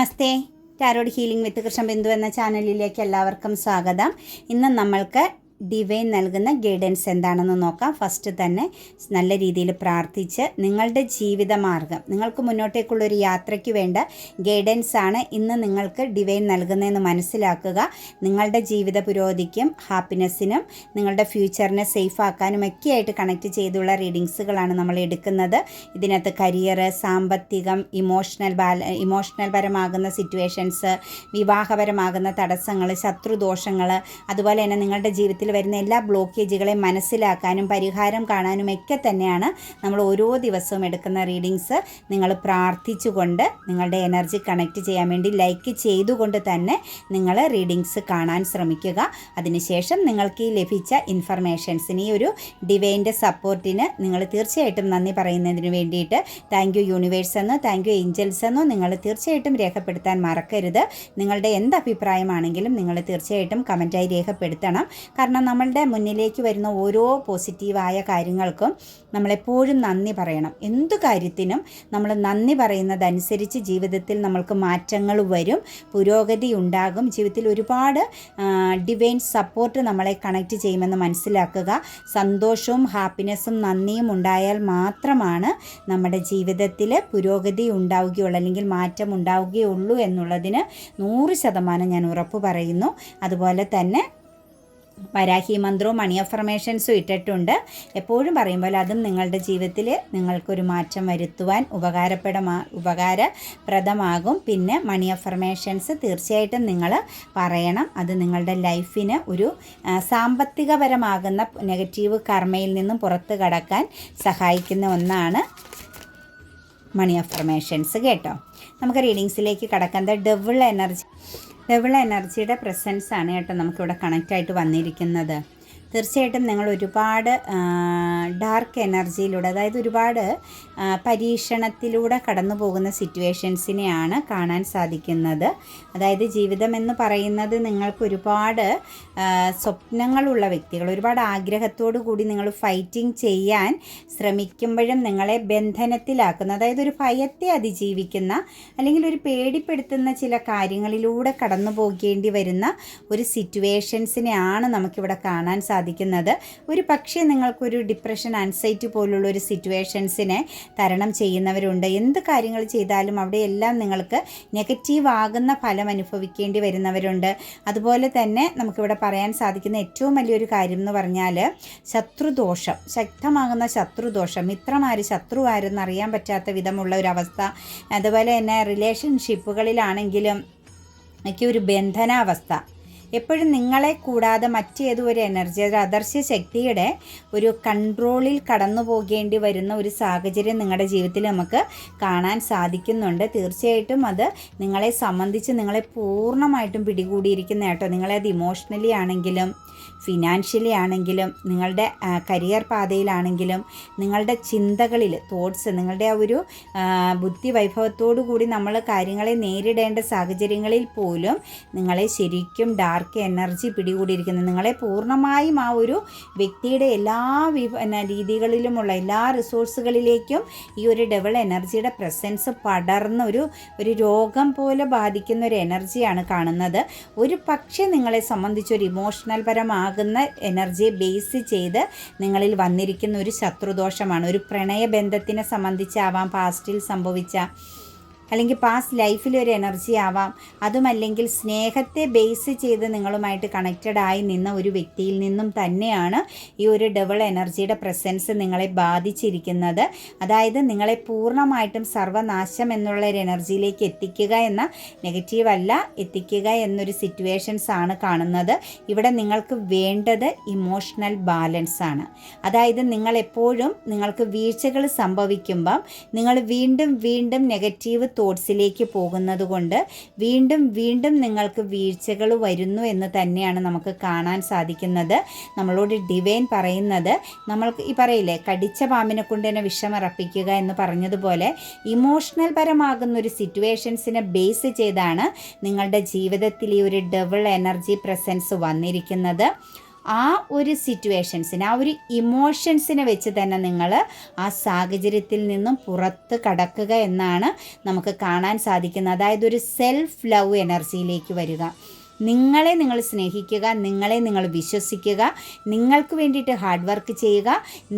Namaste. Tarot healing with Krishna Bindu എന്ന ചാനലിലേക്ക് എല്ലാവർക്കും സ്വാഗതം. ഇന്ന് നമ്മൾക്ക് ഡിവൈൻ നൽകുന്ന ഗൈഡൻസ് എന്താണെന്ന് നോക്കാം. ഫസ്റ്റ് തന്നെ നല്ല രീതിയിൽ പ്രാർത്ഥിച്ച് നിങ്ങളുടെ ജീവിതമാർഗം നിങ്ങൾക്ക് മുന്നോട്ടേക്കുള്ള ഒരു യാത്രയ്ക്ക് വേണ്ട ഗൈഡൻസ് ആണ് ഇന്ന് നിങ്ങൾക്ക് ഡിവൈൻ നൽകുന്നതെന്ന് മനസ്സിലാക്കുക. നിങ്ങളുടെ ജീവിത പുരോഗതിക്കും ഹാപ്പിനെസ്സിനും നിങ്ങളുടെ ഫ്യൂച്ചറിനെ സേഫ് ആക്കാനും ഒക്കെ ആയിട്ട് കണക്ട് ചെയ്തുള്ള റീഡിങ്സുകളാണ് നമ്മൾ എടുക്കുന്നത്. ഇതിനകത്ത് കരിയർ സാമ്പത്തികം ഇമോഷണൽ ബാല ഇമോഷണൽ പരമാകുന്ന സിറ്റുവേഷൻസ് വിവാഹപരമാകുന്ന തടസ്സങ്ങൾ ശത്രുദോഷങ്ങൾ അതുപോലെ തന്നെ നിങ്ങളുടെ ജീവിതത്തിൽ വരുന്ന എല്ലാ ബ്ലോക്കേജുകളെ മനസ്സിലാക്കാനും പരിഹാരം കാണാനും ഒക്കെ തന്നെയാണ് നമ്മൾ ഓരോ ദിവസവും എടുക്കുന്ന റീഡിങ്സ്. നിങ്ങൾ പ്രാർത്ഥിച്ചുകൊണ്ട് നിങ്ങളുടെ എനർജി കണക്റ്റ് ചെയ്യാൻ വേണ്ടി ലൈക്ക് ചെയ്തുകൊണ്ട് തന്നെ നിങ്ങൾ റീഡിങ്സ് കാണാൻ ശ്രമിക്കുക. അതിനുശേഷം നിങ്ങൾക്ക് ഈ ലഭിച്ച ഇൻഫർമേഷൻസിന് ഈ ഒരു ഡിവൈന്റെ സപ്പോർട്ടിന് നിങ്ങൾ തീർച്ചയായിട്ടും നന്ദി പറയുന്നതിന് വേണ്ടിയിട്ട് താങ്ക് യു യൂണിവേഴ്സ് എന്നോ താങ്ക് യു ഏഞ്ചൽസ് എന്നോ നിങ്ങൾ തീർച്ചയായിട്ടും രേഖപ്പെടുത്താൻ മറക്കരുത്. നിങ്ങളുടെ എന്ത് അഭിപ്രായമാണെങ്കിലും നിങ്ങൾ തീർച്ചയായിട്ടും കമന്റായി രേഖപ്പെടുത്തണം. കാരണം നമ്മളുടെ മുന്നിലേക്ക് വരുന്ന ഓരോ പോസിറ്റീവായ കാര്യങ്ങൾക്കും നമ്മളെപ്പോഴും നന്ദി പറയണം. എന്തു കാര്യത്തിനും നമ്മൾ നന്ദി പറയുന്നതനുസരിച്ച് ജീവിതത്തിൽ നമ്മൾക്ക് മാറ്റങ്ങൾ വരും പുരോഗതി ഉണ്ടാകും. ജീവിതത്തിൽ ഒരുപാട് ഡിവൈൻ സപ്പോർട്ട് നമ്മളെ കണക്ട് ചെയ്യുമെന്ന് മനസ്സിലാക്കുക. സന്തോഷവും ഹാപ്പിനെസ്സും നന്ദിയും ഉണ്ടായാൽ മാത്രമാണ് നമ്മുടെ ജീവിതത്തിൽ പുരോഗതി ഉണ്ടാവുകയുള്ളൂ അല്ലെങ്കിൽ മാറ്റം ഉണ്ടാവുകയുള്ളൂ എന്നുള്ളതിന് നൂറ് ശതമാനം ഞാൻ ഉറപ്പ് പറയുന്നു. അതുപോലെ തന്നെ വരാഹി മന്ത്രവും മണി അഫർമേഷൻസും ഇട്ടിട്ടുണ്ട്. എപ്പോഴും പറയുമ്പോൾ അതും നിങ്ങളുടെ ജീവിതത്തിൽ നിങ്ങൾക്കൊരു മാറ്റം വരുത്തുവാൻ ഉപകാരപ്പെടമാ ഉപകാരപ്രദമാകും. പിന്നെ മണി അഫർമേഷൻസ് തീർച്ചയായിട്ടും നിങ്ങൾ പറയണം. അത് നിങ്ങളുടെ ലൈഫിന് ഒരു സാമ്പത്തികപരമാകുന്ന നെഗറ്റീവ് കർമ്മയിൽ നിന്നും പുറത്ത് കടക്കാൻ സഹായിക്കുന്ന ഒന്നാണ് മണി അഫർമേഷൻസ് കേട്ടോ. നമുക്ക് റീഡിങ്സിലേക്ക് കടക്കുന്നത് ഡബിൾ എനർജി ഡബിൾ എനർജിയുടെ പ്രസൻസ് ആണ് കേട്ടോ നമുക്കിവിടെ കണക്റ്റായിട്ട് വന്നിരിക്കുന്നത്. തീർച്ചയായിട്ടും നിങ്ങൾ ഒരുപാട് ഡാർക്ക് എനർജിയിലൂടെ അതായത് ഒരുപാട് പരീക്ഷണത്തിലൂടെ കടന്നു പോകുന്ന സിറ്റുവേഷൻസിനെയാണ് കാണാൻ സാധിക്കുന്നത്. അതായത് ജീവിതം എന്ന് പറയുന്നത് നിങ്ങൾക്ക് ഒരുപാട് സ്വപ്നങ്ങളുള്ള വ്യക്തികൾ ഒരുപാട് ആഗ്രഹത്തോടു കൂടി നിങ്ങൾ ഫൈറ്റിംഗ് ചെയ്യാൻ ശ്രമിക്കുമ്പോഴും നിങ്ങളെ ബന്ധനത്തിലാക്കുന്ന അതായത് ഒരു ഭയത്തെ അതിജീവിക്കുന്ന അല്ലെങ്കിൽ ഒരു പേടിപ്പെടുത്തുന്ന ചില കാര്യങ്ങളിലൂടെ കടന്നു പോകേണ്ടി വരുന്ന ഒരു സിറ്റുവേഷൻസിനെയാണ് നമുക്കിവിടെ കാണാൻ സാധിക്കുന്നത്. ഒരു പക്ഷേ നിങ്ങൾക്കൊരു ഡിപ്രഷൻ ആൻസൈറ്റി പോലുള്ള ഒരു സിറ്റുവേഷൻസിനെ തരണം ചെയ്യുന്നവരുണ്ട്. എന്ത് കാര്യങ്ങൾ ചെയ്താലും അവിടെയെല്ലാം നിങ്ങൾക്ക് നെഗറ്റീവ് ആകുന്ന ഫലം അനുഭവിക്കേണ്ടി വരുന്നവരുണ്ട്. അതുപോലെ തന്നെ നമുക്കിവിടെ പറയാൻ സാധിക്കുന്ന ഏറ്റവും വലിയൊരു കാര്യം എന്ന് പറഞ്ഞാൽ ശത്രുദോഷം ശക്തമാകുന്ന ശത്രുദോഷം മിത്രമാര് ശത്രുവാരെന്ന് അറിയാൻ പറ്റാത്ത വിധമുള്ള ഒരു അവസ്ഥ. അതുപോലെ തന്നെ റിലേഷൻഷിപ്പുകളിലാണെങ്കിലും ഒക്കെ ഒരു ബന്ധനാവസ്ഥ. എപ്പോഴും നിങ്ങളെ കൂടാതെ മറ്റേതോ ഒരു എനർജി ഒരു അദർശ്യ ശക്തിയുടെ ഒരു കൺട്രോളിൽ കടന്നു പോകേണ്ടി വരുന്ന ഒരു സാഹചര്യം നിങ്ങളുടെ ജീവിതത്തിൽ നമുക്ക് കാണാൻ സാധിക്കുന്നുണ്ട്. തീർച്ചയായിട്ടും അത് നിങ്ങളെ സംബന്ധിച്ച് നിങ്ങളെ പൂർണമായിട്ടും പിടികൂടിയിരിക്കുന്ന കേട്ടോ. നിങ്ങളെ അത് ഇമോഷണലി ആണെങ്കിലും ഫിനാൻഷ്യലി ആണെങ്കിലും നിങ്ങളുടെ കരിയർ പാതയിലാണെങ്കിലും നിങ്ങളുടെ ചിന്തകളിൽ തോട്ട്സ് നിങ്ങളുടെ ആ ഒരു ബുദ്ധി വൈഭവത്തോടു കൂടി നമ്മൾ കാര്യങ്ങളെ നേരിടേണ്ട സാഹചര്യങ്ങളിൽ പോലും നിങ്ങളെ ശരിക്കും ഡാർക്ക് എനർജി പിടികൂടിയിരിക്കുന്നത് നിങ്ങളെ പൂർണമായും ആ ഒരു വ്യക്തിയുടെ എല്ലാ രീതികളിലുമുള്ള എല്ലാ റിസോഴ്സുകളിലേക്കും ഈ ഒരു ഡബിൾ എനർജിയുടെ പ്രസൻസ് പടർന്ന ഒരു ഒരു രോഗം പോലെ ബാധിക്കുന്ന ഒരു എനർജിയാണ് കാണുന്നത്. ഒരു പക്ഷേ നിങ്ങളെ സംബന്ധിച്ച് ഒരു ഇമോഷണൽ പരമാകുന്ന എനർജിയെ ബേസ് ചെയ്ത് നിങ്ങളിൽ വന്നിരിക്കുന്ന ഒരു ശത്രുദോഷമാണ്. ഒരു പ്രണയബന്ധത്തിനെ സംബന്ധിച്ചാവാം പാസ്റ്റിൽ സംഭവിച്ച അല്ലെങ്കിൽ പാസ്റ്റ് ലൈഫിൽ ഒരു എനർജി ആവാം. അതുമല്ലെങ്കിൽ സ്നേഹത്തെ ബേസ് ചെയ്ത് നിങ്ങളുമായിട്ട് കണക്റ്റഡ് ആയി നിന്ന ഒരു വ്യക്തിയിൽ നിന്നും തന്നെയാണ് ഈ ഒരു ഡബിൾ എനർജിയുടെ പ്രസൻസ് നിങ്ങളെ ബാധിച്ചിരിക്കുന്നത്. അതായത് നിങ്ങളെ പൂർണമായിട്ടും സർവനാശം എന്നുള്ള ഒരു എനർജിയിലേക്ക് എത്തിക്കുക എന്ന നെഗറ്റീവ് അല്ല എത്തിക്കുക എന്നൊരു സിറ്റുവേഷൻസ് ആണ് കാണുന്നത്. ഇവിടെ നിങ്ങൾക്ക് വേണ്ടത് ഇമോഷണൽ ബാലൻസ് ആണ്. അതായത് നിങ്ങൾ എപ്പോഴും നിങ്ങൾക്ക് വീഴ്ചകൾ സംഭവിക്കുമ്പം നിങ്ങൾ വീണ്ടും വീണ്ടും നെഗറ്റീവ് തോട്ട്സിലേക്ക് പോകുന്നത് കൊണ്ട് വീണ്ടും വീണ്ടും നിങ്ങൾക്ക് വീഴ്ചകൾ വരുന്നു എന്ന് തന്നെയാണ് നമുക്ക് കാണാൻ സാധിക്കുന്നത്. നമ്മളോട് ഡിവൈൻ പറയുന്നത് നമ്മൾക്ക് ഈ പറയില്ലേ കടിച്ച പാമ്പിനെ കൊണ്ട് തന്നെ വിഷമറപ്പിക്കുക എന്ന് പറഞ്ഞതുപോലെ ഇമോഷണൽ പരമാകുന്ന ഒരു സിറ്റുവേഷൻസിനെ ബേസ് ചെയ്താണ് നിങ്ങളുടെ ജീവിതത്തിൽ ഈ ഒരു ഡബിൾ എനർജി പ്രസൻസ് വന്നിരിക്കുന്നത്. ആ ഒരു സിറ്റുവേഷൻസിനെ ആ ഒരു ഇമോഷൻസിനെ വെച്ച് തന്നെ നിങ്ങൾ ആ സാഹചര്യത്തിൽ നിന്നും പുറത്ത് കടക്കുക എന്നാണ് നമുക്ക് കാണാൻ സാധിക്കുന്നത്. അതായത് ഒരു സെൽഫ് ലവ് എനർജിയിലേക്ക് വരിക. നിങ്ങളെ നിങ്ങൾ സ്നേഹിക്കുക നിങ്ങളെ നിങ്ങൾ വിശ്വസിക്കുക നിങ്ങൾക്ക് വേണ്ടിയിട്ട് ഹാർഡ് വർക്ക് ചെയ്യുക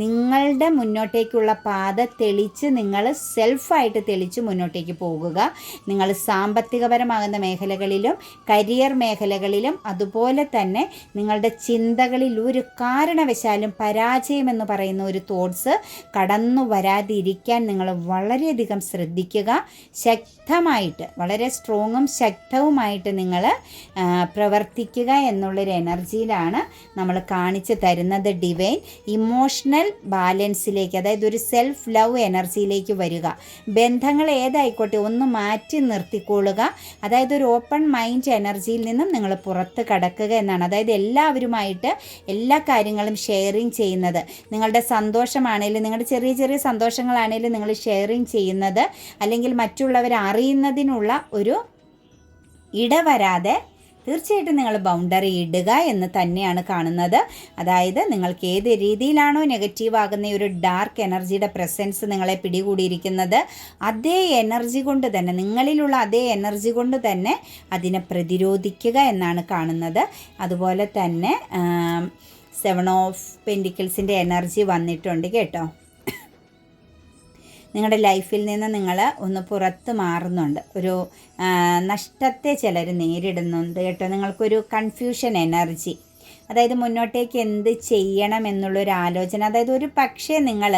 നിങ്ങളുടെ മുന്നോട്ടേക്കുള്ള പാത തെളിച്ച് നിങ്ങൾ സെൽഫായിട്ട് തെളിച്ച് മുന്നോട്ടേക്ക് പോകുക. നിങ്ങൾ സാമ്പത്തികപരമാകുന്ന മേഖലകളിലും കരിയർ മേഖലകളിലും അതുപോലെ തന്നെ നിങ്ങളുടെ ചിന്തകളിൽ ഒരു കാരണവശാലും പരാജയമെന്ന് പറയുന്ന ഒരു തോട്ട്സ് കടന്നു വരാതിരിക്കാൻ നിങ്ങൾ വളരെയധികം ശ്രദ്ധിക്കുക. ശക്തമായിട്ട് വളരെ സ്ട്രോങ്ങും ശക്തവുമായിട്ട് നിങ്ങൾ പ്രവർത്തിക്കുക എന്നുള്ളൊരു എനർജിയിലാണ് നമ്മൾ കാണിച്ചു തരുന്നത് ഡിവൈൻ. ഇമോഷണൽ ബാലൻസിലേക്ക് അതായത് ഒരു സെൽഫ് ലവ് എനർജിയിലേക്ക് വരിക. ബന്ധങ്ങൾ ഏതായിക്കോട്ടെ ഒന്ന് മാറ്റി നിർത്തിക്കൊള്ളുക. അതായത് ഒരു ഓപ്പൺ മൈൻഡ് എനർജിയിൽ നിന്നും നിങ്ങൾ പുറത്ത് കടക്കുക എന്നാണ്. അതായത് എല്ലാവരുമായിട്ട് എല്ലാ കാര്യങ്ങളും ഷെയറിങ് ചെയ്യുന്നത്. നിങ്ങളുടെ സന്തോഷമാണെങ്കിലും നിങ്ങളുടെ ചെറിയ ചെറിയ സന്തോഷങ്ങളാണെങ്കിലും നിങ്ങൾ ഷെയറിങ് ചെയ്യുന്നത്. അല്ലെങ്കിൽ മറ്റുള്ളവർ അറിയുന്നതിനുള്ള ഒരു ഇടവരാതെ തീർച്ചയായിട്ടും നിങ്ങൾ ബൗണ്ടറി ഇടുക എന്ന് തന്നെയാണ് കാണുന്നത്. അതായത് നിങ്ങൾക്ക് ഏത് രീതിയിലാണോ നെഗറ്റീവ് ആകുന്ന ഒരു ഡാർക്ക് എനർജിയുടെ പ്രസൻസ് നിങ്ങളെ പിടികൂടിയിരിക്കുന്നത് അതേ എനർജി കൊണ്ട് തന്നെ നിങ്ങളിലുള്ള അതേ എനർജി കൊണ്ട് തന്നെ അതിനെ പ്രതിരോധിക്കുക എന്നാണ് കാണുന്നത്. അതുപോലെ തന്നെ സെവൻ ഓഫ് പെൻഡിക്കിൾസിന്റെ എനർജി വന്നിട്ടുണ്ട് കേട്ടോ. നിങ്ങളുടെ ലൈഫിൽ നിന്ന് നിങ്ങൾ ഒന്ന് പുറത്ത് മാറുന്നുണ്ട്. ഒരു നഷ്ടത്തെ ചിലർ നേരിടുന്നുണ്ട് കേട്ടോ. നിങ്ങൾക്കൊരു കൺഫ്യൂഷൻ എനർജി അതായത് മുന്നോട്ടേക്ക് എന്ത് ചെയ്യണം എന്നുള്ളൊരു ആലോചന. അതായത് ഒരു പക്ഷേ നിങ്ങൾ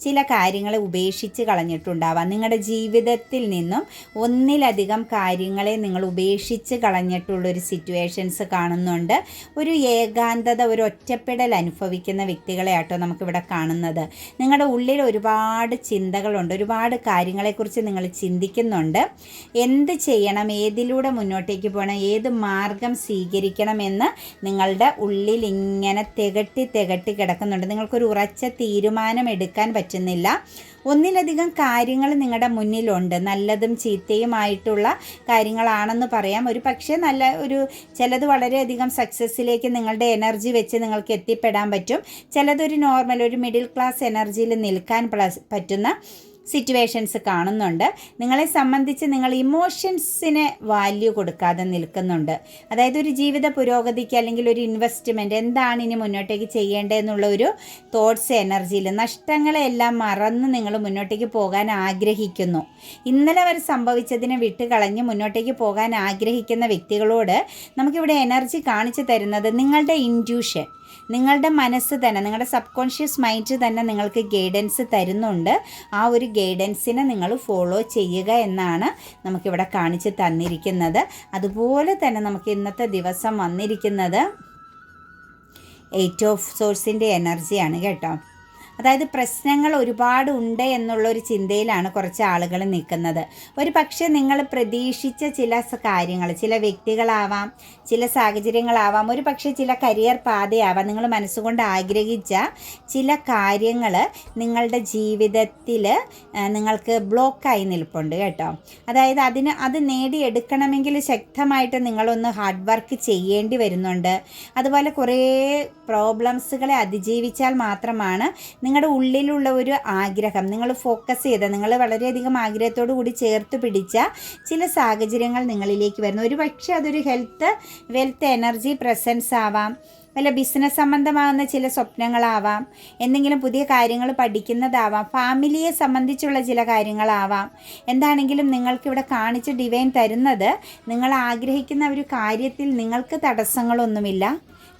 ചില കാര്യങ്ങളെ ഉപേക്ഷിച്ച് കളഞ്ഞിട്ടുണ്ടാവാം. നിങ്ങളുടെ ജീവിതത്തിൽ നിന്നും ഒന്നിലധികം കാര്യങ്ങളെ നിങ്ങൾ ഉപേക്ഷിച്ച് കളഞ്ഞിട്ടുള്ളൊരു സിറ്റുവേഷൻസ് കാണുന്നുണ്ട്. ഒരു ഏകാന്തത ഒരു ഒറ്റപ്പെടൽ അനുഭവിക്കുന്ന വ്യക്തികളെ ആട്ടോ നമുക്കിവിടെ കാണുന്നത്. നിങ്ങളുടെ ഉള്ളിൽ ഒരുപാട് ചിന്തകളുണ്ട് ഒരുപാട് കാര്യങ്ങളെക്കുറിച്ച് നിങ്ങൾ ചിന്തിക്കുന്നുണ്ട്. എന്ത് ചെയ്യണം ഏതിലൂടെ മുന്നോട്ടേക്ക് പോകണം ഏത് മാർഗം സ്വീകരിക്കണം സ്വീകരിക്കണമെന്ന് നിങ്ങളുടെ ഉള്ളിൽ ഇങ്ങനെ തികട്ടി തികട്ടി കിടക്കുന്നുണ്ട്. നിങ്ങൾക്കൊരു ഉറച്ച തീരുമാനം എടുക്കാൻ പറ്റുന്നില്ല. ഒന്നിലധികം കാര്യങ്ങൾ നിങ്ങളുടെ മുന്നിലുണ്ട്. നല്ലതും ചീത്തയുമായിട്ടുള്ള കാര്യങ്ങളാണെന്ന് പറയാം. ഒരു പക്ഷേ നല്ല ഒരു ചിലത് വളരെയധികം സക്സസ്സിലേക്ക് നിങ്ങളുടെ എനർജി വെച്ച് നിങ്ങൾക്ക് എത്തിപ്പെടാൻ പറ്റും. ചിലതൊരു നോർമൽ ഒരു മിഡിൽ ക്ലാസ് എനർജിയിൽ നിൽക്കാൻ പറ്റുന്ന സിറ്റുവേഷൻസ് കാണുന്നുണ്ട്. നിങ്ങളെ സംബന്ധിച്ച് നിങ്ങൾ ഇമോഷൻസിന് വാല്യൂ കൊടുക്കാതെ നിൽക്കുന്നുണ്ട്. അതായത് ഒരു ജീവിത പുരോഗതിക്ക് അല്ലെങ്കിൽ ഒരു ഇൻവെസ്റ്റ്മെന്റ് എന്താണ് ഇനി മുന്നോട്ടേക്ക് ചെയ്യേണ്ടതെന്നുള്ള ഒരു തോട്ട്സ് എനർജിയിൽ നഷ്ടങ്ങളെല്ലാം മറന്ന് നിങ്ങൾ മുന്നോട്ടേക്ക് പോകാൻ ആഗ്രഹിക്കുന്നു. ഇന്നലെ വരെ സംഭവിച്ചതിനെ വിട്ടുകളഞ്ഞ് മുന്നോട്ടേക്ക് പോകാൻ ആഗ്രഹിക്കുന്ന വ്യക്തികളോട് നമുക്കിവിടെ എനർജി കാണിച്ചു തരുന്നത് നിങ്ങളുടെ ഇന്റ്യൂഷൻ നിങ്ങളുടെ മനസ്സ് തന്നെ നിങ്ങളുടെ സബ് കോൺഷ്യസ് മൈൻഡ് തന്നെ നിങ്ങൾക്ക് ഗൈഡൻസ് തരുന്നുണ്ട്. ആ ഒരു ഗൈഡൻസിനെ നിങ്ങൾ ഫോളോ ചെയ്യുക എന്നാണ് നമുക്കിവിടെ കാണിച്ച് തന്നിരിക്കുന്നത്. അതുപോലെ തന്നെ നമുക്ക് ഇന്നത്തെ ദിവസം വന്നിരിക്കുന്നത് എയ്റ്റ് ഓഫ് സോഴ്സിന്റെ എനർജിയാണ് കേട്ടോ. അതായത് പ്രശ്നങ്ങൾ ഒരുപാട് ഉണ്ട് എന്നുള്ളൊരു ചിന്തയിലാണ് കുറച്ച് ആളുകൾ നിൽക്കുന്നത്. ഒരു പക്ഷേ നിങ്ങൾ പ്രതീക്ഷിച്ച ചില കാര്യങ്ങൾ ചില വ്യക്തികളാവാം ചില സാഹചര്യങ്ങളാവാം ഒരു പക്ഷേ ചില കരിയർ പാതയാവാം. നിങ്ങൾ മനസ്സുകൊണ്ട് ആഗ്രഹിച്ച ചില കാര്യങ്ങൾ നിങ്ങളുടെ ജീവിതത്തിൽ നിങ്ങൾക്ക് ബ്ലോക്കായി നിൽപ്പുണ്ട് കേട്ടോ. അതായത് അതിന് അത് നേടിയെടുക്കണമെങ്കിൽ ശക്തമായിട്ട് നിങ്ങളൊന്ന് ഹാർഡ് വർക്ക് ചെയ്യേണ്ടി വരുന്നുണ്ട്. അതുപോലെ കുറേ പ്രോബ്ലംസുകളെ അതിജീവിച്ചാൽ മാത്രമാണ് നിങ്ങളുടെ ഉള്ളിലുള്ള ഒരു ആഗ്രഹം നിങ്ങൾ ഫോക്കസ് ചെയ്ത നിങ്ങൾ വളരെയധികം ആഗ്രഹത്തോടു കൂടി ചേർത്ത് പിടിച്ച ചില സാഹചര്യങ്ങൾ നിങ്ങളിലേക്ക് വരുന്നു. ഒരു പക്ഷേ അതൊരു ഹെൽത്ത് വെൽത്ത് എനർജി പ്രസൻസ് ആവാം വല്ല ബിസിനസ് സംബന്ധമാകുന്ന ചില സ്വപ്നങ്ങളാവാം എന്തെങ്കിലും പുതിയ കാര്യങ്ങൾ പഠിക്കുന്നതാവാം ഫാമിലിയെ സംബന്ധിച്ചുള്ള ചില കാര്യങ്ങളാവാം. എന്താണെങ്കിലും നിങ്ങൾക്കിവിടെ കാണിച്ച് ഡിവൈൻ തരുന്നത് നിങ്ങൾ ആഗ്രഹിക്കുന്ന ഒരു കാര്യത്തിൽ നിങ്ങൾക്ക് തടസ്സങ്ങളൊന്നുമില്ല.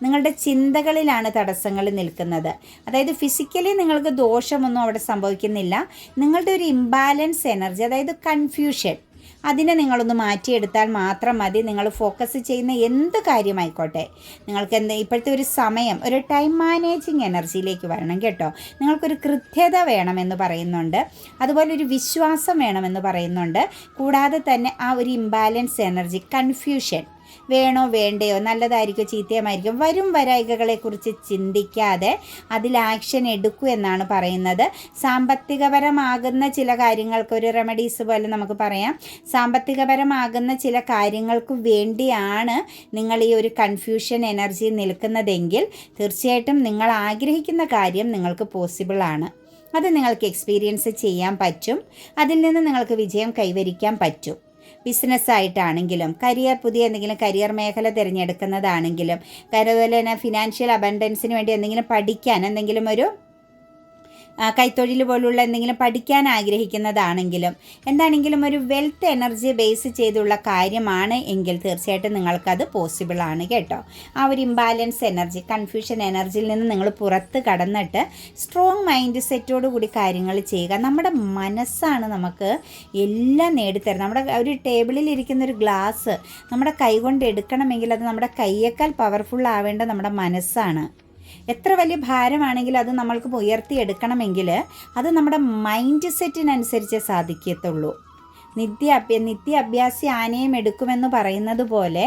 നിങ്ങളുടെ ചിന്തകളിലാണ് തടസ്സങ്ങൾ നിൽക്കുന്നത്. അതായത് ഫിസിക്കലി നിങ്ങൾക്ക് ദോഷമൊന്നും അവിടെ സംഭവിക്കുന്നില്ല. നിങ്ങളുടെ ഒരു ഇംബാലൻസ് എനർജി അതായത് കൺഫ്യൂഷൻ അതിനെ നിങ്ങളൊന്ന് മാറ്റിയെടുത്താൽ മാത്രം മതി. നിങ്ങൾ ഫോക്കസ് ചെയ്യുന്ന എന്ത് കാര്യമായിക്കോട്ടെ. നിങ്ങൾക്ക് എന്ത് ഇപ്പോഴത്തെ ഒരു സമയം ഒരു ടൈം മാനേജിങ് എനർജിയിലേക്ക് വരണം കേട്ടോ. നിങ്ങൾക്കൊരു കൃത്യത വേണമെന്ന് പറയുന്നുണ്ട്. അതുപോലെ ഒരു വിശ്വാസം വേണമെന്ന് പറയുന്നുണ്ട്. കൂടാതെ തന്നെ ആ ഒരു ഇംബാലൻസ് എനർജി കൺഫ്യൂഷൻ വേണോ വേണ്ടയോ? നല്ലതായിരിക്കോ ചീത്തയുമായിരിക്കും. വരും വരായികകളെക്കുറിച്ച് ചിന്തിക്കാതെ അതിൽ ആക്ഷൻ എടുക്കൂ എന്നാണ് പറയുന്നത്. സാമ്പത്തികപരമാകുന്ന ചില കാര്യങ്ങൾക്ക് ഒരു റെമഡീസ് പോലെ നമുക്ക് പറയാം. സാമ്പത്തികപരമാകുന്ന ചില കാര്യങ്ങൾക്ക് വേണ്ടിയാണ് നിങ്ങൾ ഈ ഒരു കൺഫ്യൂഷൻ എനർജി നിൽക്കുന്നതെങ്കിൽ തീർച്ചയായിട്ടും നിങ്ങൾ ആഗ്രഹിക്കുന്ന കാര്യം നിങ്ങൾക്ക് പോസിബിൾ ആണ്. അത് നിങ്ങൾക്ക് എക്സ്പീരിയൻസ് ചെയ്യാൻ പറ്റും. അതിൽ നിന്ന് നിങ്ങൾക്ക് വിജയം കൈവരിക്കാൻ പറ്റും. ബിസിനസ്സായിട്ടാണെങ്കിലും കരിയർ പുതിയ എന്തെങ്കിലും കരിയർ മേഖല തിരഞ്ഞെടുക്കുന്നതാണെങ്കിലും അതുപോലെ ഫിനാൻഷ്യൽ അബൻഡൻസിന് വേണ്ടി എന്തെങ്കിലും പഠിക്കാൻ എന്തെങ്കിലും ഒരു കൈത്തൊഴിൽ പോലുള്ള എന്തെങ്കിലും പഠിക്കാൻ ആഗ്രഹിക്കുന്നതാണെങ്കിലും എന്താണെങ്കിലും ഒരു വെൽത്ത് എനർജി ബേസ് ചെയ്തുള്ള കാര്യമാണ് എങ്കിൽ തീർച്ചയായിട്ടും നിങ്ങൾക്കത് പോസിബിൾ ആണ് കേട്ടോ. ആ ഒരു ഇംബാലൻസ് എനർജി കൺഫ്യൂഷൻ എനർജിയിൽ നിന്ന് നിങ്ങൾ പുറത്ത് കടന്നിട്ട് സ്ട്രോങ് മൈൻഡ് സെറ്റോടു കൂടി കാര്യങ്ങൾ ചെയ്യുക. നമ്മുടെ മനസ്സാണ് നമുക്ക് എല്ലാം നേടിത്തരുന്നത്. നമ്മുടെ ഒരു ടേബിളിൽ ഇരിക്കുന്ന ഒരു ഗ്ലാസ് നമ്മുടെ കൈ കൊണ്ട് എടുക്കണമെങ്കിൽ അത് നമ്മുടെ കൈയേക്കാൾ പവർഫുൾ ആവേണ്ട നമ്മുടെ മനസ്സാണ്. എത്ര വലിയ ഭാരമാണെങ്കിലും അത് നമ്മൾക്ക് ഉയർത്തിയെടുക്കണമെങ്കിൽ അത് നമ്മുടെ മൈൻഡ് സെറ്റിനനുസരിച്ചേ സാധിക്കത്തുള്ളൂ. നിത്യ നിത്യ അഭ്യാസി ആനയും എടുക്കുമെന്ന് പറയുന്നത് പോലെ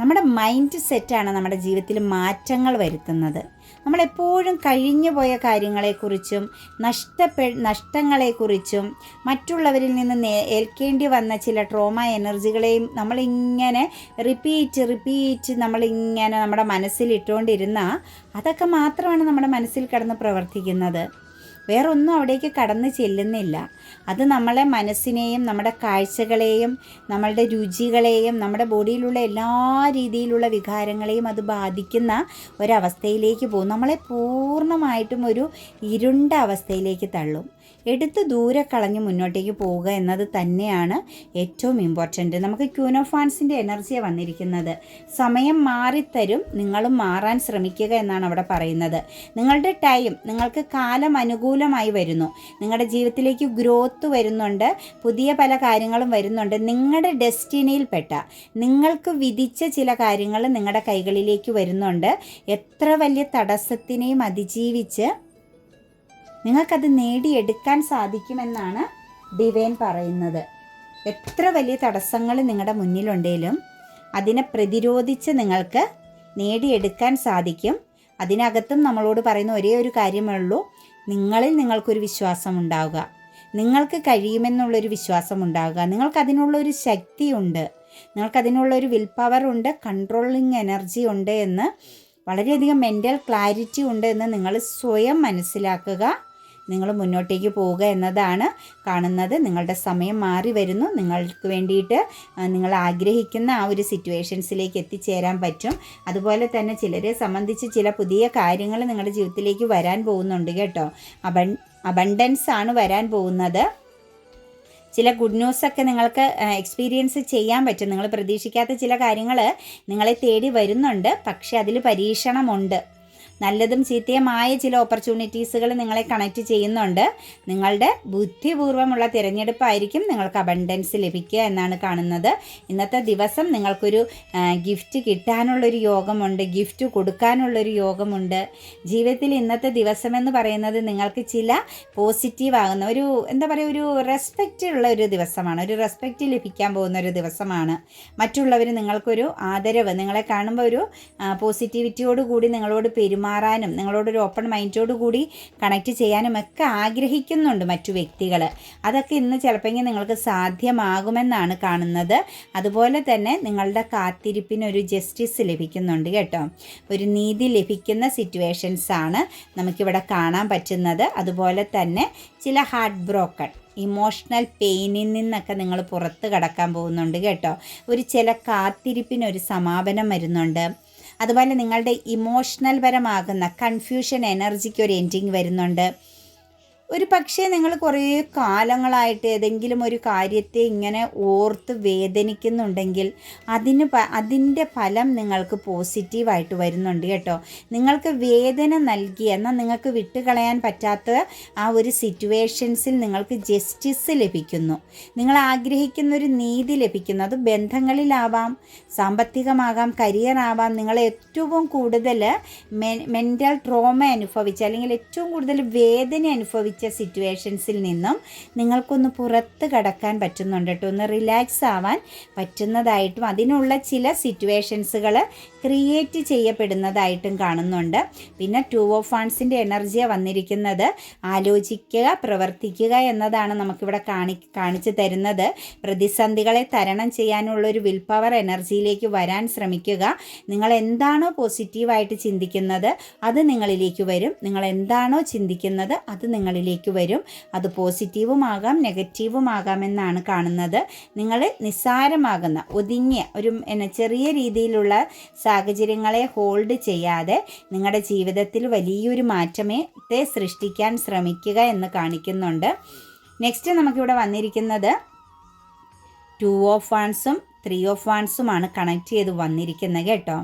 നമ്മുടെ മൈൻഡ് സെറ്റാണ് നമ്മുടെ ജീവിതത്തിൽ മാറ്റങ്ങൾ വരുത്തുന്നത്. നമ്മളെപ്പോഴും കഴിഞ്ഞു പോയ കാര്യങ്ങളെക്കുറിച്ചും നഷ്ടപ്പെ നഷ്ടങ്ങളെക്കുറിച്ചും മറ്റുള്ളവരിൽ നിന്ന് ഏൽക്കേണ്ടി വന്ന ചില ട്രോമ എനർജികളെയും നമ്മളിങ്ങനെ റിപ്പീറ്റ് റിപ്പീറ്റ് നമ്മളിങ്ങനെ നമ്മുടെ മനസ്സിൽ ഇട്ടുകൊണ്ടിരുന്ന അതൊക്കെ മാത്രമാണ് നമ്മുടെ മനസ്സിൽ കിടന്ന് പ്രവർത്തിക്കുന്നത്. വേറൊന്നും അവിടേക്ക് കടന്നു ചെല്ലുന്നില്ല. അത് നമ്മളെ മനസ്സിനെയും നമ്മുടെ കാഴ്ചകളെയും നമ്മളുടെ രുചികളെയും നമ്മുടെ ബോഡിയിലുള്ള എല്ലാ രീതിയിലുള്ള വികാരങ്ങളെയും അത് ബാധിക്കുന്ന ഒരവസ്ഥയിലേക്ക് പോകും. നമ്മളെ പൂർണമായിട്ടും ഒരു ഇരുണ്ട അവസ്ഥയിലേക്ക് തള്ളും. എടുത്ത് ദൂരെ കളഞ്ഞ് മുന്നോട്ടേക്ക് പോവുക എന്നത് തന്നെയാണ് ഏറ്റവും ഇമ്പോർട്ടന്റ് നമുക്ക് ക്യൂനോഫാൻസിന്റെ എനർജിയാണ് വന്നിരിക്കുന്നത്. സമയം മാറിത്തരും നിങ്ങളും മാറാൻ ശ്രമിക്കുക എന്നാണ് അവിടെ പറയുന്നത്. നിങ്ങളുടെ ടൈം നിങ്ങൾക്ക് കാലം അനുകൂലമായി വരുന്നു. നിങ്ങളുടെ ജീവിതത്തിലേക്ക് ഗ്രോത്ത് വരുന്നുണ്ട് പുതിയ പല കാര്യങ്ങളും വരുന്നുണ്ട്. നിങ്ങളുടെ ഡെസ്റ്റിനിയിൽപ്പെട്ട നിങ്ങൾക്ക് വിധിച്ച ചില കാര്യങ്ങൾ നിങ്ങളുടെ കൈകളിലേക്ക് വരുന്നുണ്ട്. എത്ര വലിയ തടസ്സത്തിനെയും അതിജീവിച്ച് നിങ്ങൾക്കത് നേടിയെടുക്കാൻ സാധിക്കുമെന്നാണ് ഡിവൈൻ പറയുന്നത്. എത്ര വലിയ തടസ്സങ്ങൾ നിങ്ങളുടെ മുന്നിലുണ്ടെങ്കിലും അതിനെ പ്രതിരോധിച്ച് നിങ്ങൾക്ക് നേടിയെടുക്കാൻ സാധിക്കും. അതിനകത്തും നമ്മളോട് പറയുന്ന ഒരേ ഒരു കാര്യമേ ഉള്ളൂ. നിങ്ങളിൽ നിങ്ങൾക്കൊരു വിശ്വാസം ഉണ്ടാവുക. നിങ്ങൾക്ക് കഴിയുമെന്നുള്ളൊരു വിശ്വാസം ഉണ്ടാവുക. നിങ്ങൾക്കതിനുള്ളൊരു ശക്തിയുണ്ട്. നിങ്ങൾക്കതിനുള്ളൊരു വിൽ പവർ ഉണ്ട്. കൺട്രോളിങ് എനർജി ഉണ്ട് എന്ന് വളരെയധികം മെന്റൽ ക്ലാരിറ്റി ഉണ്ട് എന്ന് നിങ്ങൾ സ്വയം മനസ്സിലാക്കുക. നിങ്ങൾ മുന്നോട്ടേക്ക് പോവുക എന്നതാണ് കാണുന്നത്. നിങ്ങളുടെ സമയം മാറി വരുന്നു. നിങ്ങൾക്ക് വേണ്ടിയിട്ട് നിങ്ങൾ ആഗ്രഹിക്കുന്ന ആ ഒരു സിറ്റുവേഷൻസിലേക്ക് എത്തിച്ചേരാൻ പറ്റും. അതുപോലെ തന്നെ ചിലരെ സംബന്ധിച്ച് ചില പുതിയ കാര്യങ്ങൾ നിങ്ങളുടെ ജീവിതത്തിലേക്ക് വരാൻ പോകുന്നുണ്ട് കേട്ടോ. അബൺ അബണ്ടൻസ് ആണ് വരാൻ പോകുന്നത്. ചില ഗുഡ് ന്യൂസൊക്കെ നിങ്ങൾക്ക് എക്സ്പീരിയൻസ് ചെയ്യാൻ പറ്റും. നിങ്ങൾ പ്രതീക്ഷിക്കാത്ത ചില കാര്യങ്ങൾ നിങ്ങളെ തേടി വരുന്നുണ്ട്. പക്ഷേ അതിൽ പരീക്ഷണമുണ്ട്. നല്ലതും ചീത്തയുമായ ചില ഓപ്പർച്യൂണിറ്റീസുകൾ നിങ്ങളെ കണക്ട് ചെയ്യുന്നുണ്ട്. നിങ്ങളുടെ ബുദ്ധിപൂർവമുള്ള തിരഞ്ഞെടുപ്പായിരിക്കും നിങ്ങൾക്ക് അബണ്ടൻസ് ലഭിക്കുക എന്നാണ് കാണുന്നത്. ഇന്നത്തെ ദിവസം നിങ്ങൾക്കൊരു ഗിഫ്റ്റ് കിട്ടാനുള്ളൊരു യോഗമുണ്ട് ഗിഫ്റ്റ് കൊടുക്കാനുള്ളൊരു യോഗമുണ്ട്. ജീവിതത്തിൽ ഇന്നത്തെ ദിവസം എന്ന് പറയുന്നത് നിങ്ങൾക്ക് ചില പോസിറ്റീവ് ആകുന്ന ഒരു എന്താ പറയുക ഒരു റെസ്പെക്റ്റ് ഉള്ള ഒരു ദിവസമാണ്. ഒരു റെസ്പെക്റ്റ് ലഭിക്കാൻ പോകുന്ന ഒരു ദിവസമാണ്. മറ്റുള്ളവർ നിങ്ങൾക്കൊരു ആദരവ് നിങ്ങളെ കാണുമ്പോൾ ഒരു പോസിറ്റിവിറ്റിയോട് കൂടി നിങ്ങളോട് പെരുമാറാനും നിങ്ങളോടൊരു ഓപ്പൺ മൈൻഡോട് കൂടി കണക്ട് ചെയ്യാനും ഒക്കെ ആഗ്രഹിക്കുന്നുണ്ട് മറ്റു വ്യക്തികൾ അതൊക്കെ ഇന്ന് ചിലപ്പോൾ നിങ്ങൾക്ക് സാധ്യമാകുമെന്നാണ് കാണുന്നത്. അതുപോലെ തന്നെ നിങ്ങളുടെ കാത്തിരിപ്പിന് ഒരു ജസ്റ്റിസ് ലഭിക്കുന്നുണ്ട് കേട്ടോ. ഒരു നീതി ലഭിക്കുന്ന സിറ്റുവേഷൻസ് ആണ് നമുക്കിവിടെ കാണാൻ പറ്റുന്നത്. അതുപോലെ തന്നെ ചില ഹാർട്ട് ബ്രോക്കൺ ഇമോഷണൽ പെയിനിൽ നിന്നൊക്കെ നിങ്ങൾ പുറത്ത് കടക്കാൻ പോകുന്നുണ്ട് കേട്ടോ. ഒരു ചില കാത്തിരിപ്പിനൊരു സമാപനം വരുന്നുണ്ട്. അതുപോലെ നിങ്ങളുടെ ഇമോഷണൽ പരമാകുന്ന കൺഫ്യൂഷൻ എനർജിക്ക് ഒരു എൻഡിങ് വരുന്നുണ്ട്. ഒരു പക്ഷേ നിങ്ങൾ കുറേ കാലങ്ങളായിട്ട് ഏതെങ്കിലും ഒരു കാര്യത്തെ ഇങ്ങനെ ഓർത്ത് വേദനിക്കുന്നുണ്ടെങ്കിൽ അതിന് പ അതിന്റെ ഫലം നിങ്ങൾക്ക് പോസിറ്റീവായിട്ട് വരുന്നുണ്ട് കേട്ടോ. നിങ്ങൾക്ക് വേദന നൽകി എന്നാൽ നിങ്ങൾക്ക് വിട്ടുകളയാൻ പറ്റാത്ത ആ ഒരു സിറ്റുവേഷൻസിൽ നിങ്ങൾക്ക് ജസ്റ്റിസ് ലഭിക്കുന്നു. നിങ്ങൾ ആഗ്രഹിക്കുന്ന ഒരു നീതി ലഭിക്കുന്നു. അത് ബന്ധങ്ങളിലാവാം സാമ്പത്തികമാകാം ആവാം നിങ്ങൾ ഏറ്റവും കൂടുതൽ മെൻ മെന്റൽ ട്രോമ അനുഭവിച്ച അല്ലെങ്കിൽ ഏറ്റവും കൂടുതൽ വേദന അനുഭവിച്ച പിടിച്ച സിറ്റുവേഷൻസിൽ നിന്നും നിങ്ങൾക്കൊന്ന് പുറത്ത് കടക്കാൻ പറ്റുന്നുണ്ട് കേട്ടോ. ഒന്ന് റിലാക്സ് ആവാൻ പറ്റുന്നതായിട്ടും അതിനുള്ള ചില സിറ്റുവേഷൻസുകൾ ക്രിയേറ്റ് ചെയ്യപ്പെടുന്നതായിട്ടും കാണുന്നുണ്ട്. പിന്നെ ടു ഓഫ് ഫാൻസിന്റെ എനർജിയാണ് വന്നിരിക്കുന്നത് ആലോചിക്കുക പ്രവർത്തിക്കുക എന്നതാണ് നമുക്കിവിടെ കാണി കാണിച്ചു തരുന്നത്. പ്രതിസന്ധികളെ തരണം ചെയ്യാനുള്ളൊരു വിൽ പവർ എനർജിയിലേക്ക് വരാൻ ശ്രമിക്കുക. നിങ്ങൾ എന്താണോ പോസിറ്റീവായിട്ട് ചിന്തിക്കുന്നത് അത് നിങ്ങളിലേക്ക് വരും. നിങ്ങൾ എന്താണോ ചിന്തിക്കുന്നത് അത് നിങ്ങളിലേക്ക് വരും. അത് പോസിറ്റീവുമാകാം നെഗറ്റീവുമാകാം എന്നാണ് കാണുന്നത്. നിങ്ങൾ നിസ്സാരമാകുന്ന ഒതുങ്ങിയ ഒരു ചെറിയ രീതിയിലുള്ള സാഹചര്യങ്ങളെ ഹോൾഡ് ചെയ്യാതെ നിങ്ങളുടെ ജീവിതത്തിൽ വലിയൊരു മാറ്റമേത്തെ സൃഷ്ടിക്കാൻ ശ്രമിക്കുക എന്ന് കാണിക്കുന്നുണ്ട്. നെക്സ്റ്റ് നമുക്കിവിടെ വന്നിരിക്കുന്നത് ടു ഓഫ് വൺസും ത്രീ ഓഫ് വൺസുമാണ് കണക്ട് ചെയ്ത് വന്നിരിക്കുന്നത് കേട്ടോ.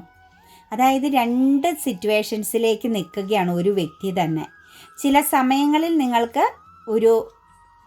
അതായത് രണ്ട് സിറ്റുവേഷൻസിലേക്ക് നിൽക്കുകയാണ് ഒരു വ്യക്തി തന്നെ. ചില സമയങ്ങളിൽ നിങ്ങൾക്ക് ഒരു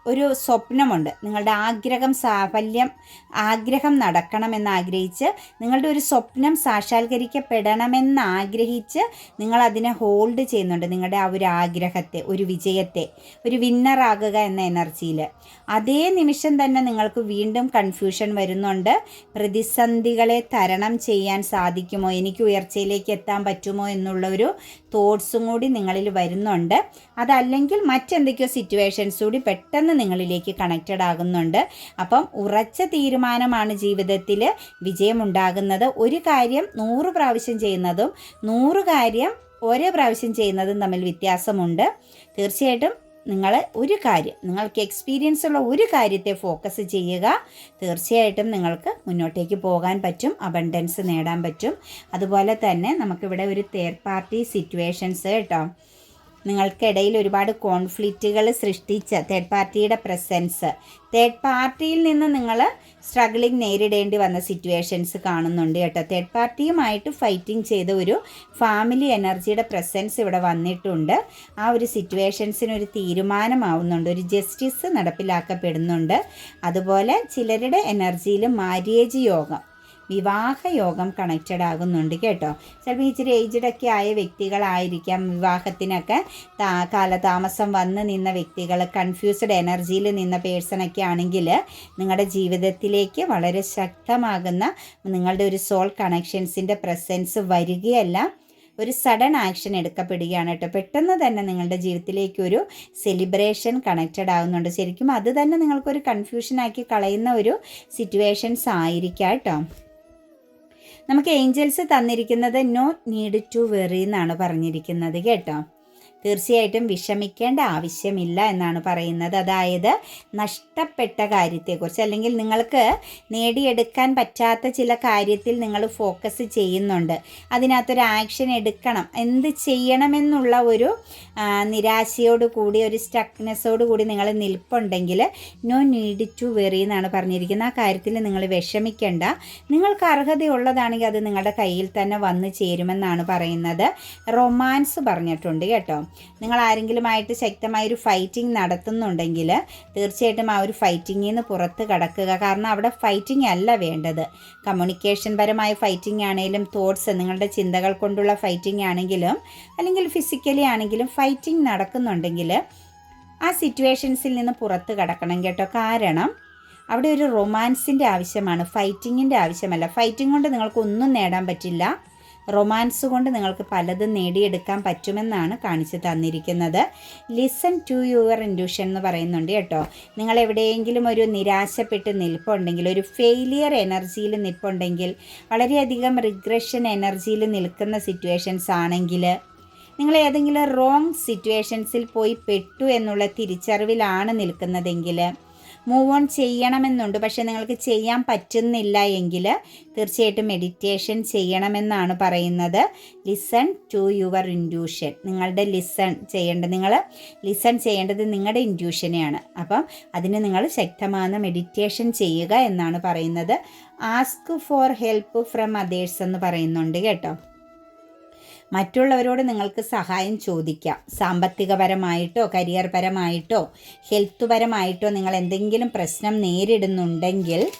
ഒരു സ്വപ്നമുണ്ട്. നിങ്ങളുടെ ആഗ്രഹം സാഫല്യം ആഗ്രഹം നടക്കണമെന്ന് ആഗ്രഹിച്ച് നിങ്ങളുടെ ഒരു സ്വപ്നം സാക്ഷാത്കരിക്കപ്പെടണമെന്ന് ആഗ്രഹിച്ച് നിങ്ങൾ അതിനെ ഹോൾഡ് ചെയ്യുന്നുണ്ട്. നിങ്ങളുടെ ആ ഒരു ആഗ്രഹത്തെ ഒരു വിജയത്തെ ഒരു വിന്നറാകുക എന്ന എനർജിയിൽ. അതേ നിമിഷം തന്നെ നിങ്ങൾക്ക് വീണ്ടും കൺഫ്യൂഷൻ വരുന്നുണ്ട്. പ്രതിസന്ധികളെ തരണം ചെയ്യാൻ സാധിക്കുമോ? എനിക്ക് ഉയർച്ചയിലേക്ക് എത്താൻ പറ്റുമോ എന്നുള്ള ഒരു തോട്ട്സും കൂടി നിങ്ങളിൽ വരുന്നുണ്ട്. അതല്ലെങ്കിൽ മറ്റെന്തൊക്കെയോ സിറ്റുവേഷൻസ് കൂടി പെട്ടെന്ന് നിങ്ങളിലേക്ക് കണക്റ്റഡ് ആകുന്നുണ്ട്. അപ്പം ഉറച്ച തീരുമാനമാണ് ജീവിതത്തിൽ വിജയമുണ്ടാകുന്നത്. ഒരു കാര്യം നൂറ് പ്രാവശ്യം ചെയ്യുന്നതും നൂറ് കാര്യം ഒരേ പ്രാവശ്യം ചെയ്യുന്നതും തമ്മിൽ വ്യത്യാസമുണ്ട്. തീർച്ചയായിട്ടും നിങ്ങൾ ഒരു കാര്യം നിങ്ങൾക്ക് എക്സ്പീരിയൻസ് ഉള്ള ഒരു കാര്യത്തെ ഫോക്കസ് ചെയ്യുക. തീർച്ചയായിട്ടും നിങ്ങൾക്ക് മുന്നോട്ടേക്ക് പോകാൻ പറ്റും അബണ്ടൻസ് നേടാൻ പറ്റും. അതുപോലെ തന്നെ നമുക്കിവിടെ ഒരു തേർഡ് പാർട്ടി സിറ്റുവേഷൻസ് കേട്ടോ. നിങ്ങൾക്കിടയിൽ ഒരുപാട് കോൺഫ്ലിക്റ്റുകൾ സൃഷ്ടിച്ച തേർഡ് പാർട്ടിയുടെ പ്രസൻസ് തേർഡ് പാർട്ടിയിൽ നിന്ന് നിങ്ങൾ സ്ട്രഗിളിങ് നേരിടേണ്ടി വന്ന സിറ്റുവേഷൻസ് കാണുന്നുണ്ട് കേട്ടോ. തേർഡ് പാർട്ടിയുമായിട്ട് ഫൈറ്റിംഗ് ചെയ്ത ഒരു ഫാമിലി എനർജിയുടെ പ്രസൻസ് ഇവിടെ വന്നിട്ടുണ്ട്. ആ ഒരു സിറ്റുവേഷൻസിന് ഒരു തീരുമാനമാവുന്നുണ്ട്. ഒരു ജസ്റ്റിസ് നടപ്പിലാക്കപ്പെടുന്നുണ്ട്. അതുപോലെ ചിലരുടെ എനർജിയിൽ മാര്യേജ് യോഗം. വിവാഹയോഗം കണക്റ്റഡ് ആകുന്നുണ്ട് കേട്ടോ. ചിലപ്പോൾ ഇച്ചിരി ഏജ്ഡൊക്കെ ആയ വ്യക്തികളായിരിക്കാം വിവാഹത്തിനൊക്കെ. കാലതാമസം വന്ന് നിന്ന വ്യക്തികൾ കൺഫ്യൂസ്ഡ് എനർജിയിൽ നിന്ന പേഴ്സണൊക്കെ ആണെങ്കിൽ നിങ്ങളുടെ ജീവിതത്തിലേക്ക് വളരെ ശക്തമാകുന്ന നിങ്ങളുടെ ഒരു സോൾ കണക്ഷൻസിന്റെ പ്രസൻസ് വരികയല്ല. ഒരു സഡൻ ആക്ഷൻ എടുക്കപ്പെടുകയാണ് കേട്ടോ. പെട്ടെന്ന് തന്നെ നിങ്ങളുടെ ജീവിതത്തിലേക്ക് ഒരു സെലിബ്രേഷൻ കണക്റ്റഡ് ആകുന്നുണ്ട് ശരിക്കും അത് തന്നെ നിങ്ങൾക്കൊരു കൺഫ്യൂഷനാക്കി കളയുന്ന ഒരു സിറ്റുവേഷൻസ് ആയിരിക്കാം കേട്ടോ. നമുക്ക് ഏഞ്ചൽസ് തന്നിരിക്കുന്നത് നോ നീഡ് ടു വെറി എന്നാണ് പറഞ്ഞിരിക്കുന്നത് കേട്ടോ. തീർച്ചയായിട്ടും വിഷമിക്കേണ്ട ആവശ്യമില്ല എന്നാണ് പറയുന്നത്. അതായത് നഷ്ടപ്പെട്ട കാര്യത്തെക്കുറിച്ച് അല്ലെങ്കിൽ നിങ്ങൾക്ക് നേടിയെടുക്കാൻ പറ്റാത്ത ചില കാര്യത്തിൽ നിങ്ങൾ ഫോക്കസ് ചെയ്യുന്നുണ്ട്. അതിനകത്തൊരു ആക്ഷൻ എടുക്കണം. എന്ത് ചെയ്യണമെന്നുള്ള ഒരു നിരാശയോട് കൂടി ഒരു സ്റ്റക്നെസ്സോട് കൂടി നിങ്ങൾ നിൽപ്പുണ്ടെങ്കിൽ നോ നീഡ് ടു വെറി എന്നാണ് പറഞ്ഞിരിക്കുന്നത്. ആ കാര്യത്തിൽ നിങ്ങൾ വിഷമിക്കേണ്ട. നിങ്ങൾക്ക് അർഹതയുള്ളതാണെങ്കിൽ അത് നിങ്ങളുടെ കയ്യിൽ തന്നെ വന്നു ചേരുമെന്നാണ് പറയുന്നത്. റൊമാൻസ് പറഞ്ഞിട്ടുണ്ട് കേട്ടോ. നിങ്ങൾ ആരെങ്കിലുമായിട്ട് ശക്തമായ ഒരു ഫൈറ്റിംഗ് നടത്തുന്നുണ്ടെങ്കിൽ തീർച്ചയായിട്ടും ആ ഒരു ഫൈറ്റിങ്ങിൽ നിന്ന് പുറത്ത് കടക്കുക. കാരണം അവിടെ ഫൈറ്റിംഗ് അല്ല വേണ്ടത്. കമ്മ്യൂണിക്കേഷൻ പരമായ ഫൈറ്റിംഗ് ആണെങ്കിലും തോട്ട്സ് നിങ്ങളുടെ ചിന്തകൾ കൊണ്ടുള്ള ഫൈറ്റിംഗ് ആണെങ്കിലും അല്ലെങ്കിൽ ഫിസിക്കലി ആണെങ്കിലും ഫൈറ്റിംഗ് നടക്കുന്നുണ്ടെങ്കിൽ ആ സിറ്റുവേഷൻസിൽ നിന്ന് പുറത്ത് കടക്കണം കേട്ടോ. കാരണം അവിടെ ഒരു റൊമാൻസിന്റെ ആവശ്യമാണ്. ഫൈറ്റിങ്ങിന്റെ ആവശ്യമല്ല. ഫൈറ്റിംഗ് കൊണ്ട് നിങ്ങൾക്കൊന്നും നേടാൻ പറ്റില്ല. റൊമാൻസ് കൊണ്ട് നിങ്ങൾക്ക് പലതും നേടിയെടുക്കാൻ പറ്റുമെന്നാണ് കാണിച്ചു തന്നിരിക്കുന്നത്. ലിസൺ ടു യുവർ ഇൻഡ്യൂഷൻ എന്ന് പറയുന്നുണ്ട് കേട്ടോ. നിങ്ങൾ എവിടെയെങ്കിലും ഒരു നിരാശപ്പെട്ട് നിൽപ്പുണ്ടെങ്കിൽ ഒരു ഫെയിലിയർ എനർജിയിൽ നിൽപ്പുണ്ടെങ്കിൽ വളരെയധികം റിഗ്രഷൻ എനർജിയിൽ നിൽക്കുന്ന സിറ്റുവേഷൻസ് ആണെങ്കിൽ നിങ്ങൾ ഏതെങ്കിലും റോങ് സിറ്റുവേഷൻസിൽ പോയി പെട്ടു എന്നുള്ള തിരിച്ചറിവിലാണ് നിൽക്കുന്നതെങ്കിൽ മൂവ് ഓൺ ചെയ്യണമെന്നുണ്ട്. പക്ഷേ നിങ്ങൾക്ക് ചെയ്യാൻ പറ്റുന്നില്ല എങ്കിൽ തീർച്ചയായിട്ടും മെഡിറ്റേഷൻ ചെയ്യണമെന്നാണ് പറയുന്നത്. ലിസൺ ടു യുവർ ഇൻഡ്യൂഷൻ നിങ്ങളുടെ ലിസൺ ചെയ്യേണ്ടത് നിങ്ങൾ ലിസൺ ചെയ്യേണ്ടത് നിങ്ങളുടെ ഇൻഡ്യൂഷനെയാണ് അപ്പം അതിന് നിങ്ങൾ ശക്തമാകുന്ന മെഡിറ്റേഷൻ ചെയ്യുക എന്നാണ് പറയുന്നത്. Ask for help from others എന്ന് പറയുന്നുണ്ട് കേട്ടോ. മറ്റുള്ളവരോട് നിങ്ങൾക്ക് സഹായം ചോദിക്കാം. സാമ്പത്തികപരമായിട്ടോ കരിയർ പരമായിട്ടോ ഹെൽത്ത് പരമായിട്ടോ നിങ്ങൾ എന്തെങ്കിലും പ്രശ്നം നേരിടുന്നുണ്ടെങ്കിൽ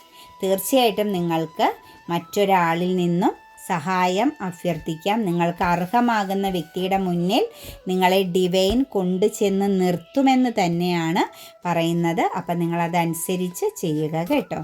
തീർച്ചയായിട്ടും നിങ്ങൾക്ക് മറ്റൊരാളിൽ നിന്നും സഹായം അഭ്യർത്ഥിക്കാം. നിങ്ങൾക്ക് അർഹമാകുന്ന വ്യക്തിയുടെ മുന്നിൽ നിങ്ങളെ ഡിവൈൻ കൊണ്ടു ചെന്ന് നിർത്തുമെന്ന് തന്നെയാണ് പറയുന്നത്. അപ്പം നിങ്ങളതനുസരിച്ച് ചെയ്യുക കേട്ടോ.